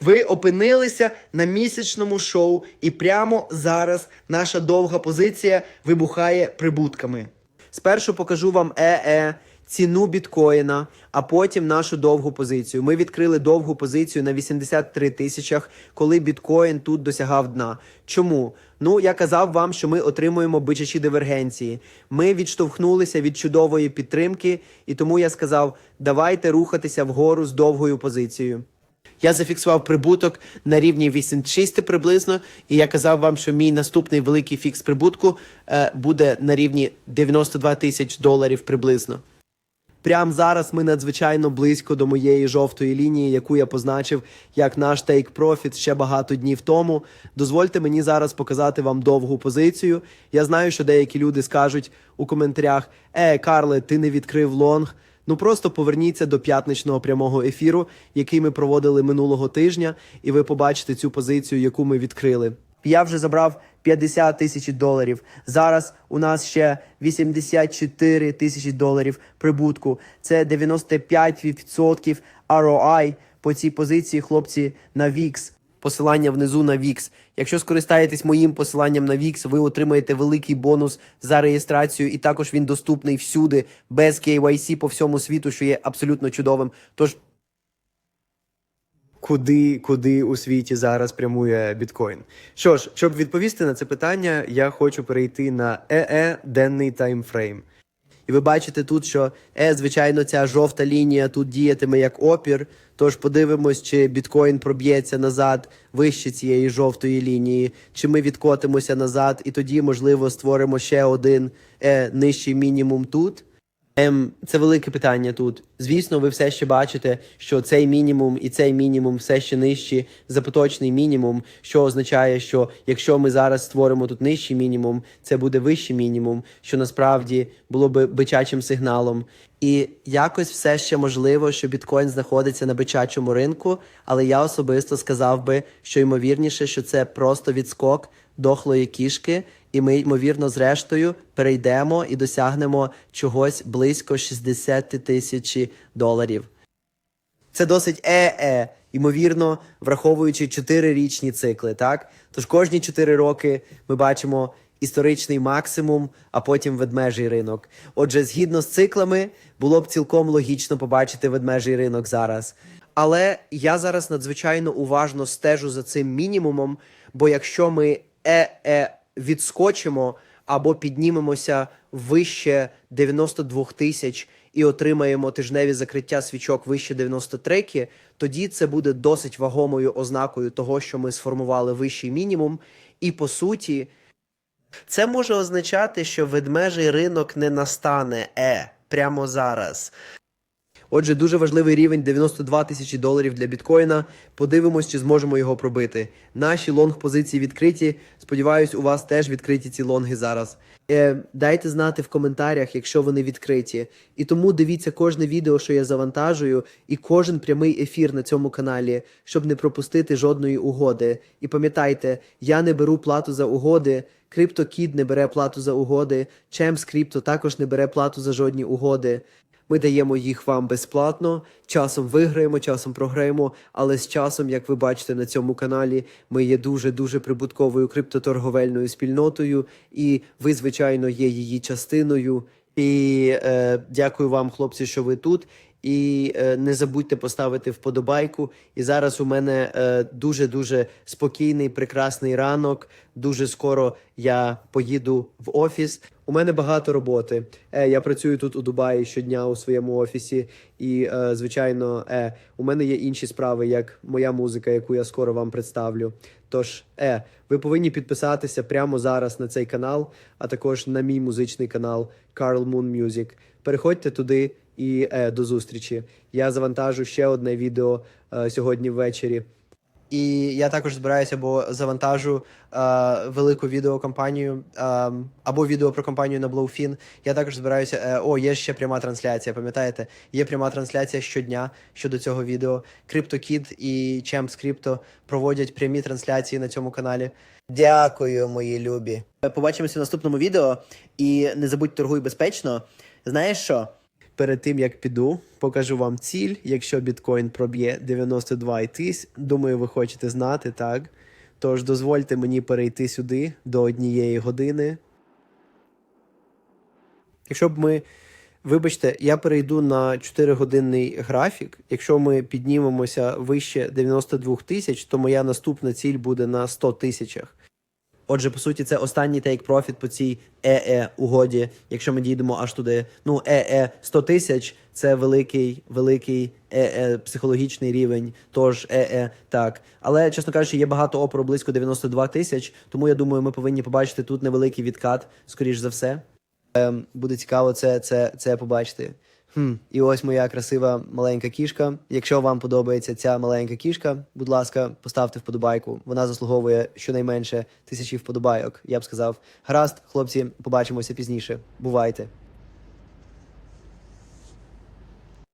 Ви опинилися на місячному шоу, і прямо зараз наша довга позиція вибухає прибутками. Спершу покажу вам ЕЕ, ціну біткоїна, а потім нашу довгу позицію. Ми відкрили довгу позицію на 83 тисячах, коли біткоін тут досягав дна. Чому? Ну, я казав вам, що ми отримуємо бичачі дивергенції. Ми відштовхнулися від чудової підтримки, і тому я сказав, давайте рухатися вгору з довгою позицією. Я зафіксував прибуток на рівні 86 приблизно, і я казав вам, що мій наступний великий фікс прибутку е, буде на рівні 92 тисяч доларів приблизно. Прямо зараз ми надзвичайно близько до моєї жовтої лінії, яку я позначив як наш take profit ще багато днів тому. Дозвольте мені зараз показати вам довгу позицію. Я знаю, що деякі люди скажуть у коментарях: Е, Карле, ти не відкрив лонг. Ну просто поверніться до п'ятничного прямого ефіру, який ми проводили минулого тижня, і ви побачите цю позицію, яку ми відкрили. Я вже забрав 50 тисяч доларів. Зараз у нас ще 84 тисячі доларів прибутку. Це 95% ROI по цій позиції, хлопці, на VIX. Посилання внизу на VIX. Якщо скористаєтесь моїм посиланням на VIX, ви отримаєте великий бонус за реєстрацію, і також він доступний всюди без KYC по всьому світу, що є абсолютно чудовим. Тож Куди, куди у світі зараз прямує біткоін? Що ж, щоб відповісти на це питання, я хочу перейти на ЕЕ денний таймфрейм. І ви бачите тут, що е, звичайно, ця жовта лінія тут діятиме як опір. Тож подивимось, чи біткоін проб'ється назад вище цієї жовтої лінії, чи ми відкотимося назад, і тоді, можливо, створимо ще один е, нижчий мінімум тут. Ем, це велике питання тут. Звісно, ви все ще бачите, що цей мінімум і цей мінімум все ще нижчі за поточний мінімум, що означає, що якщо ми зараз створимо тут нижчий мінімум, це буде вищий мінімум, що насправді було би бичачим сигналом. І якось все ще можливо, що біткоін знаходиться на бичачому ринку, але я особисто сказав би, що ймовірніше, що це просто відскок дохлої кішки, і ми, ймовірно, зрештою перейдемо і досягнемо чогось близько 60 тисячі доларів. Це досить е-е, ймовірно, враховуючи чотирирічні цикли, так? Тож кожні 4 роки ми бачимо історичний максимум, а потім ведмежий ринок. Отже, згідно з циклами, було б цілком логічно побачити ведмежий ринок зараз. Але я зараз надзвичайно уважно стежу за цим мінімумом, бо якщо ми е-е відскочимо або піднімемося вище 92 тисяч і отримаємо тижневі закриття свічок вище 93, тоді це буде досить вагомою ознакою того, що ми сформували вищий мінімум. І по суті, це може означати, що ведмежий ринок не настане е прямо зараз. Отже, дуже важливий рівень 92 тисячі доларів для біткоїна. Подивимось, чи зможемо його пробити. Наші лонг позиції відкриті. Сподіваюсь, у вас теж відкриті ці лонги зараз. Е, дайте знати в коментарях, якщо вони відкриті. І тому дивіться кожне відео, що я завантажую, і кожен прямий ефір на цьому каналі, щоб не пропустити жодної угоди. І пам'ятайте, я не беру плату за угоди. CryptoKid не бере плату за угоди. Champs Crypto також не бере плату за жодні угоди. Ми даємо їх вам безплатно. Часом виграємо, часом програємо. Але з часом, як ви бачите на цьому каналі, ми є дуже дуже прибутковою криптоторговельною спільнотою, і ви, звичайно, є її частиною. І е, дякую вам, хлопці, що ви тут. І е, не забудьте поставити вподобайку. І зараз у мене е, дуже дуже спокійний, прекрасний ранок. Дуже скоро я поїду в офіс. У мене багато роботи. Е, я працюю тут у Дубаї щодня у своєму офісі. І, е, звичайно, е, у мене є інші справи, як моя музика, яку я скоро вам представлю. Тож, е, ви повинні підписатися прямо зараз на цей канал, а також на мій музичний канал Carl Moon Music. Переходьте туди і е, до зустрічі. Я завантажу ще одне відео е, сьогодні ввечері. І я також збираюся, бо завантажу е, велику відеокомпанію е, або відео про компанію на Blowfin. Я також збираюся. Е, о, є ще пряма трансляція. Пам'ятаєте? Є пряма трансляція щодня щодо цього відео. CryptoKid і Champs Crypto проводять прямі трансляції на цьому каналі. Дякую, мої любі. Побачимося в наступному відео. І не забудь торгуй безпечно. Знаєш що? Перед тим як піду, покажу вам ціль. Якщо біткоін проб'є 92 тисяч, думаю, ви хочете знати, так? Тож дозвольте мені перейти сюди до однієї години. Якщо б ми. Вибачте, я перейду на 4-годинний графік. Якщо ми піднімемося вище 92 тисяч, то моя наступна ціль буде на 100 тисячах. Отже, по суті, це останній profit по цій ЕЕ угоді, якщо ми дійдемо аж туди. Ну, ЕЕ 100 тисяч це великий, великий ЕЕ психологічний рівень. Тож ЕЕ так. Але, чесно кажучи, є багато опору близько 92 тисяч, тому я думаю, ми повинні побачити тут невеликий відкат, скоріш за все. Ем, буде цікаво це, це, це побачити. Хм, і ось моя красива маленька кішка. Якщо вам подобається ця маленька кішка, будь ласка, поставте вподобайку. Вона заслуговує щонайменше тисячі вподобайок. Я б сказав. Гаразд, хлопці, побачимося пізніше. Бувайте.